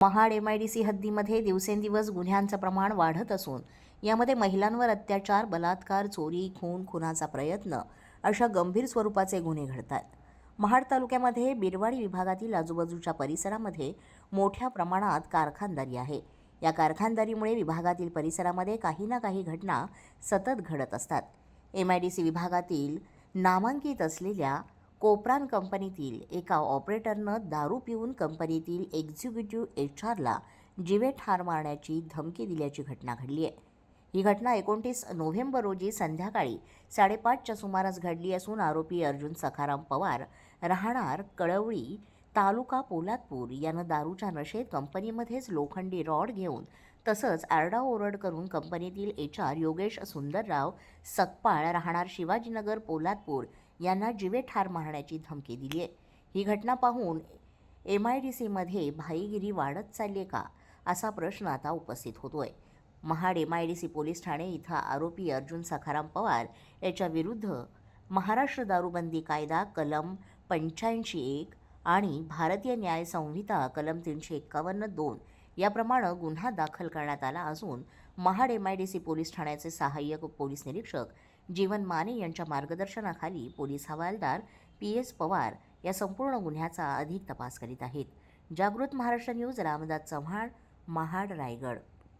Mahad M I D C हद्दीमध्ये दिवसेंदिवस गुन्ह्यांचं प्रमाण वाढत असून यामध्ये महिलांवर अत्याचार बलात्कार चोरी खून खुनाचा प्रयत्न अशा गंभीर स्वरूपाचे गुन्हे घडतात. महाड तालुक्यामध्ये बिरवाडी विभागातील आजूबाजूच्या परिसरामध्ये मोठ्या प्रमाणात कारखानदारी आहे. या कारखानदारीमुळे विभागातील परिसरामध्ये काही ना काही घटना सतत घडत असतात. एम आय डी सी विभागातील नामांकित असलेल्या कोपरान कंपनीतील एका ऑपरेटरनं दारू पिऊन कंपनीतील एक्झिक्युटिव्ह एच आरला जिवे ठार मारण्याची धमकी दिल्याची घटना घडली आहे. ही घटना एकोणतीस नोव्हेंबर रोजी संध्याकाळी साडेपाचच्या सुमारास घडली असून आरोपी अर्जुन सखाराम पवार राहणार कळवळी तालुका पोलादपूर यानं दारूच्या नशेत कंपनीमध्येच लोखंडी रॉड घेऊन तसंच आरडाओरड करून कंपनीतील एच आर योगेश सुंदरराव सकपाळ राहणार शिवाजीनगर पोलादपूर यांना जीवे ठार मारण्याची धमकी दिली आहे. ही घटना पाहून एम आय डी सीमध्ये भाईगिरी वाढत चालली आहे का असा प्रश्न आता उपस्थित होतोय. Mahad M I D C police Thane इथं आरोपी अर्जुन सखाराम पवार याच्या विरुद्ध महाराष्ट्र दारूबंदी कायदा कलम पंच्याऐंशी एक आणि भारतीय न्याय संहिता कलम तीनशे एक्कावन्न दोन याप्रमाणे गुन्हा दाखल करण्यात आला असून Mahad M I D C police ठाण्याचे सहाय्यक पोलीस निरीक्षक जीवन माने यांच्या मार्गदर्शनाखाली पोलीस हवालदार पी एस पवार या संपूर्ण गुन्ह्याचा अधिक तपास करीत आहेत. जागृत महाराष्ट्र न्यूज रामदास चव्हाण महाड रायगड.